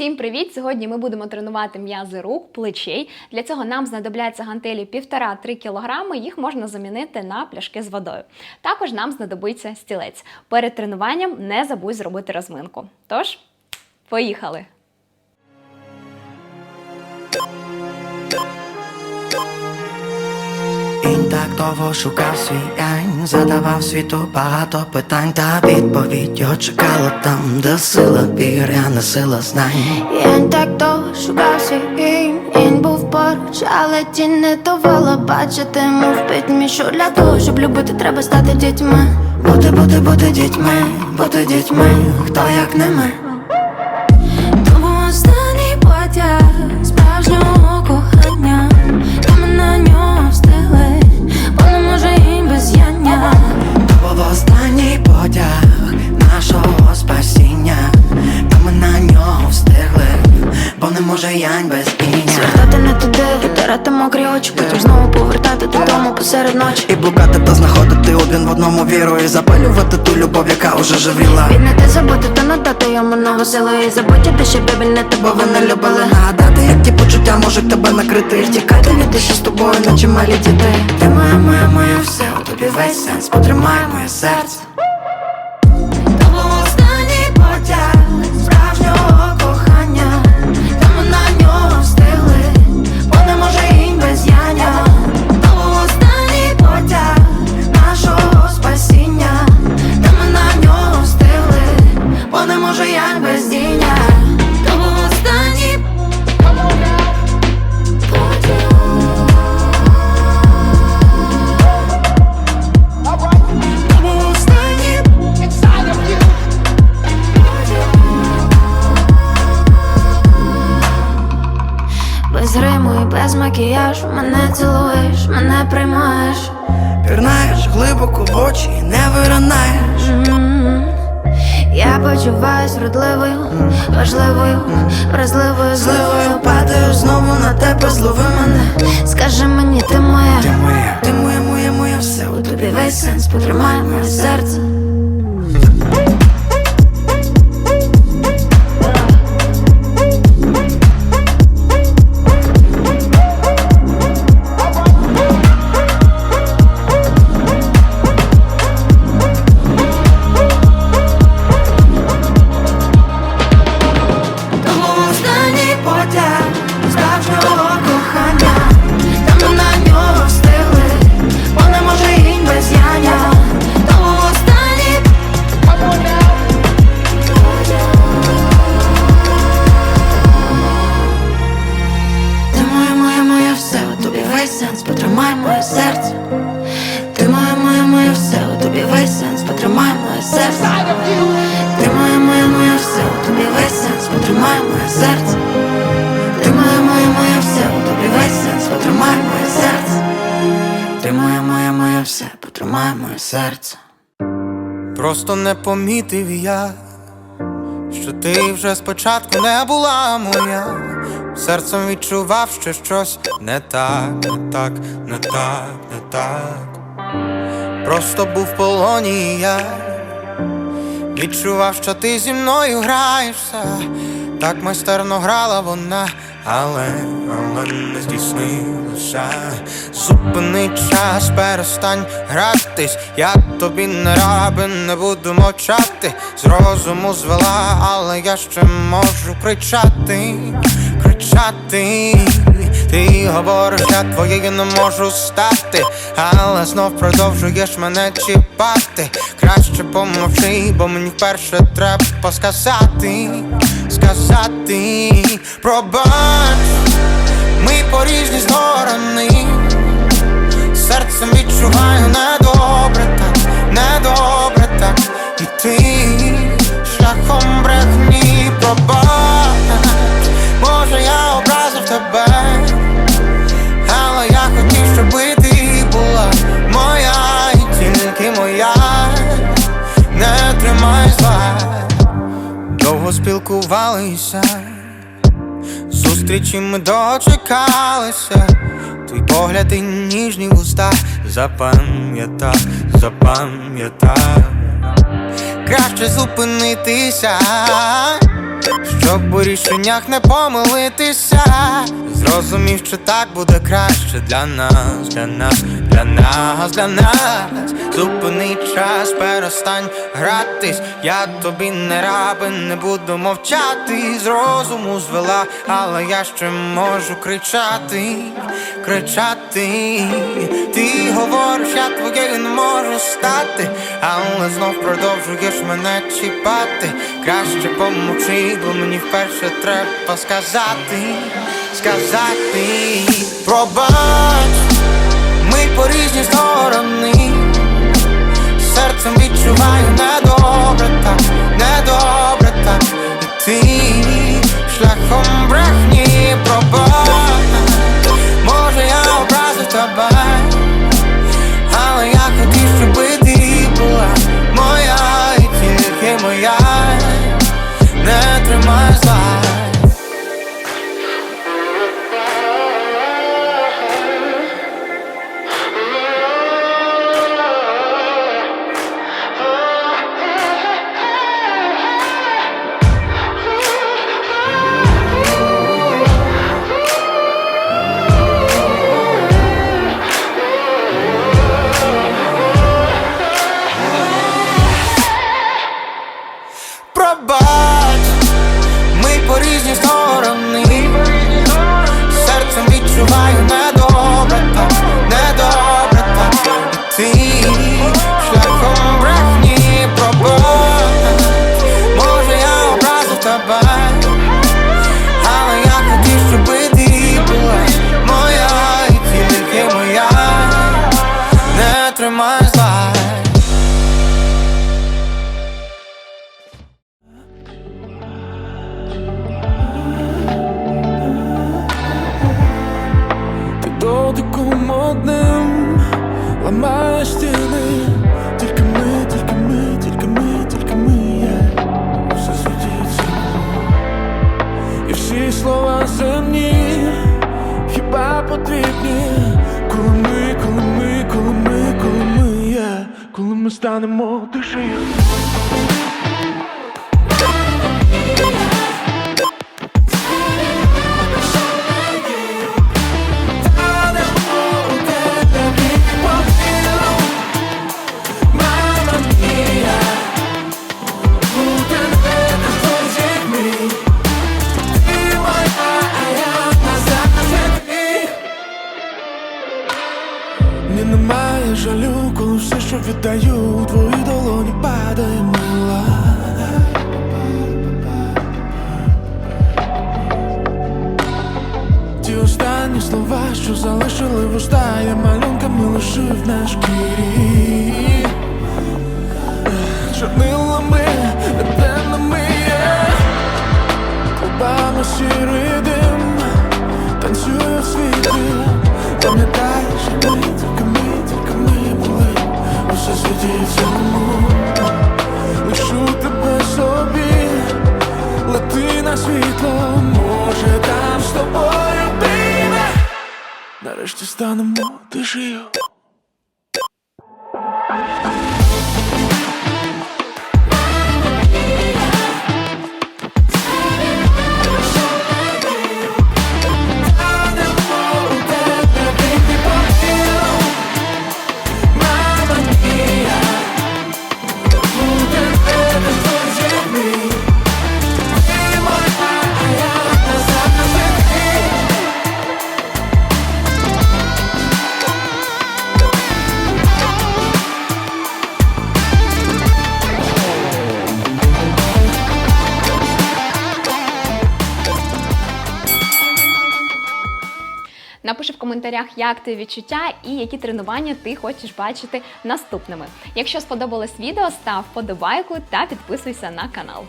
Всім привіт! Сьогодні ми будемо тренувати м'язи рук, плечей. Для цього нам знадобляться гантелі 1,5-3 кг, їх можна замінити на пляшки з водою. Також нам знадобиться стілець. Перед тренуванням не забудь зробити розминку. Тож, поїхали! Він так довго шукав свій янь, задавав світу багато питань, та відповідь його чекала там, де сила вір, а не сила знань. Він так довго шукав свій гімн Він був поруч, але тінь не давала бачити мов пітьмі Що для того, щоб любити, треба стати дітьми Бути, бути, бути дітьми, бути дітьми, хто як не ми. Посеред ночі. І блукати та знаходити один в одному віру І запалювати ту любов, яка уже живіла. Віднати забути та надати йому нову силу І забути, щоб не Бо тебе ви не любили нагадати, як ті почуття можуть тебе накрити. І втікати від душі з тобою, наче малі діти. Ти моя, моя, моя, все, у тобі весь сенс, потримай моє серце макіяжу Мене цілуєш, мене приймаєш. Пірнаєш глибоко в очі і не виринаєш. Я почуваюсь вродливою, важливою, вразливою, зливою. Падаю знову на тебе, злови мене. Скажи мені, ти моя, Ти моя, ти моя, моя, моя, все у тобі весь сенс, потримай моє серце. Серце Ти моя, моя, моя, все, тобі весь сенс, потримай моє серце Ти моя, моя, моя, все, потримай моє серце Просто не помітив я, що ти вже спочатку не була моя. Серцем відчував, що щось не так, не так, не так, не так. Просто був в полоні я. Відчував, що ти зі мною граєшся, так майстерно грала вона, але, але не здійснилося. Зупини час, перестань гратись, я тобі не рабин, не буду мовчати. З розуму звела, але я ще можу кричати, кричати. Ти говориш, я твоєю не можу стати, але знов продовжуєш мене чіпати. Краще помовчи, бо мені вперше треба сказати, сказати, пробач, ми по різні сторони. Серцем відчуваю недобре так, недобре так, і ти спілкувалися, зустрічі ми дочекалися, твій погляд і ніжні вуста, запам'ятав, запам'ятав, краще зупинитися, щоб у рішеннях не помилитися. Зрозумів, що так буде краще для нас, для нас, для нас, для нас. Зупини час, перестань гратись. Я тобі не рабин, не буду мовчати. З розуму звела, але я ще можу кричати, кричати. Ти говориш, я твоєю не можу стати, але знов продовжуєш мене чіпати. Краще помовчи, бо мені вперше треба сказати, сказати, пробач, ми по різні сторони. Серцем відчуваю станемо тишею віддаю, твої долоні падає мила. Ті останні слова, що залишили вуста, я малюнками лишив на шкірі. Чорнилами, темними є, клубами сірий дим, танцює в світлі, пам'ятаєш, станемо тишею. Напиши в коментарях, як ти відчуття і які тренування ти хочеш бачити наступними. Якщо сподобалось відео, став подобайку та підписуйся на канал.